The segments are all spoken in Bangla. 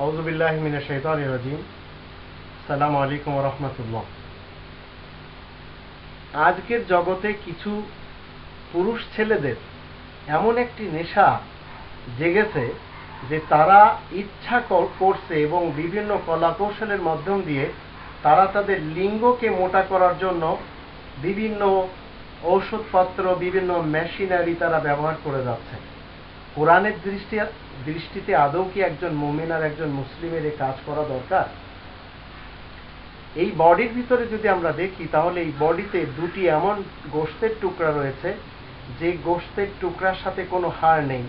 আউজুবিল্লাহ মিনা শৈতান রাজিম। সালাম আলাইকুম রহমতুল্লাহ। আজকের জগতে কিছু পুরুষ ছেলেদের এমন একটি নেশা জেগেছে যে তারা ইচ্ছা কর- করছে এবং বিভিন্ন কলা কৌশলের মাধ্যম দিয়ে তারা তাদের লিঙ্গকে মোটা করার জন্য বিভিন্ন ঔষধপত্র, বিভিন্ন মেশিনারি তারা ব্যবহার করে যাচ্ছে। কোরআনের দৃষ্টি দৃষ্টিতে আদৌ কি একজন মুমিন আর একজন মুসলিমের এই কাজ করা দরকার? এই বডির ভিতরে যদি আমরা দেখি, তাহলে এই বডিতে দুটি এমন গোশতের টুকরা রয়েছে, যে গোশতের টুকরার সাথে কোনো হাড় নেই।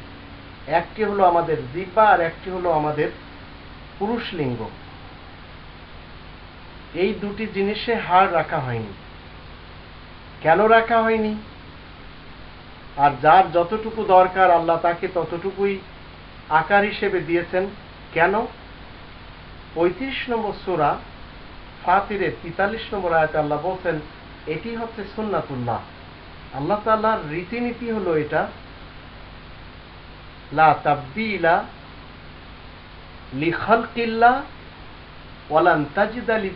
একটি হলো আমাদের জিব্বা আর একটি হলো আমাদের পুরুষ লিঙ্গ। এই দুটি জিনিসে হাড় রাখা হয়নি। কেন রাখা হয়নি? আর যার যতটুকু দরকার আল্লাহ তাকে ততটুকুই আকার হিসেবে দিয়েছেন। কেন? পঁয়ত্রিশ নম্বর সোরা ফাতিরের তেতাল্লিশ নম্বর আয়াতে আল্লাহ বলছেন, এটি হচ্ছে সুন্নাতুল্লাহ। আল্লাহ তাল্লাহর রীতিনীতি হলো এটা। লা তাবদিলা লিখালকিল্লা ওয়ালান তাজিদা লি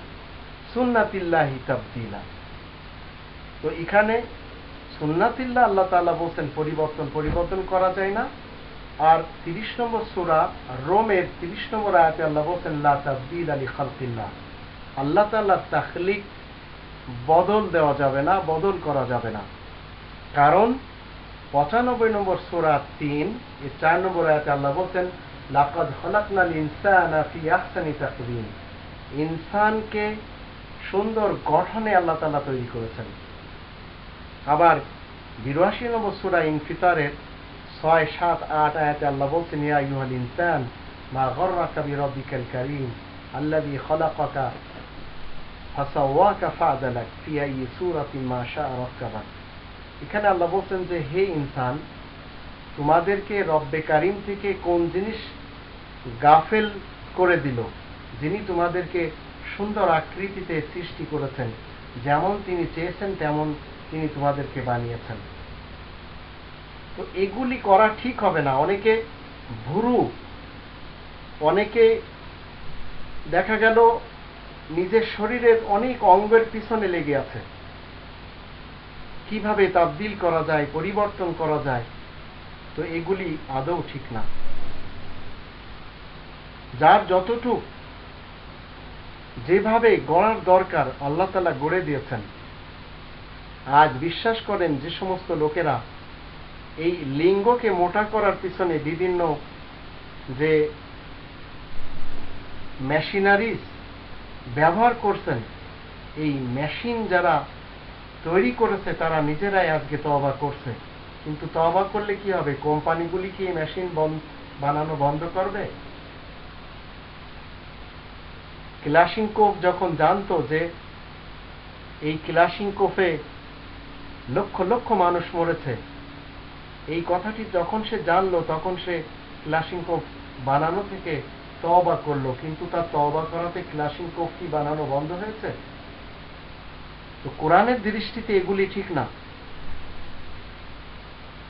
সুন্নাতিল্লাহি তাবদিলা। তো এখানে সুন্নাতিল্লাহ আল্লাহ তাআলা বলছেন, পরিবর্তন পরিবর্তন করা যায় না। আর তিরিশ নম্বর সূরা রোমের তিরিশ নম্বর আয়াতে আল্লাহ বলছেন, লা আলী খালকিল্লাহ। আল্লাহ তাআলার তাখলিক বদল দেওয়া যাবে না, বদল করা যাবে না। কারণ পঁচানব্বই নম্বর সূরা তিন, এর চার নম্বর আয়াতে আল্লাহ বলছেন, লাকাদ খলাকনাল ইনসানা ফি আহসানি তাকওয়িম ইনসানকে সুন্দর গঠনে আল্লাহ তাআলা তৈরি করেছেন। আবার বিরাশি নম্বর সূরা ইনফিতারের ছয়, সাত, আট আয়াতে আল্লাহ বলছেন, ইয়া আইয়ুহাল ইনসান, মা গররাকা বিরাব্বিকাল কারীম, আল্লাযী খলাকাকা ফাসাওয়াকা ফাআদালাক ফি আইয়ি সূরাতিন মা শাআ রাক্কাবাক। এখানে আল্লাহ বলছেন যে, হে ইনসান, তোমাদেরকে রব্বে কারিম থেকে কোন জিনিস গাফেল করে দিল, যিনি তোমাদেরকে সুন্দর আকৃতিতে সৃষ্টি করেছেন। যেমন তিনি চেয়েছেন, তেমন তিনি তোমাদেরকে বানিয়েছেন। তো এগুলি করা ঠিক হবে না। অনেকে ভুরু, অনেকে দেখা গেল নিজের শরীরের অনেক অঙ্গের পিছনে লেগে আছে। কীভাবে তাবদিল করা যায়, পরিবর্তন করা যায়, তো এগুলি আদৌ ঠিক না। যার যতটুক যেভাবে গড়ার দরকার আল্লাহ তালা গড়ে দিয়েছেন, আজ বিশ্বাস করেন যে সমস্ত লোকেরা এই লিঙ্গকে মোটা করার পিছনে বিভিন্ন যে মেশিনারিজ ব্যবহার করছেন, এই মেশিন যারা তৈরি করেছে তারা নিজেরাই আজকে তবা করছে। কিন্তু তবা করলে কি হবে? কোম্পানিগুলি কি মেশিন বানানো বন্ধ করবে? ক্লাসিংকোভ যখন জানতো যে এই ক্লাসিংকোফে লক্ষ লক্ষ মানুষ মরেছে, এই কথাটি যখন সে জানলো, তখন সে ক্লাসিংকোফ বানানো থেকে তওবা করল। কিন্তু তার তওবা করাতে ক্লাসিংকোফ কি বানানো বন্ধ হয়েছে? তো কোরআনের দৃষ্টিতে এগুলি ঠিক না।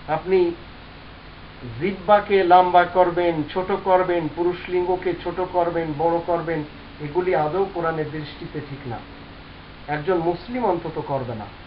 আপনি জিব্বাকে লম্বা করবেন, ছোট করবেন পুরুষ লিঙ্গকে ছোট করবেন, বড় করবেন এগুলি আদৌ কোরআনের দৃষ্টিতে ঠিক না। একজন মুসলিম অন্তত করবে না।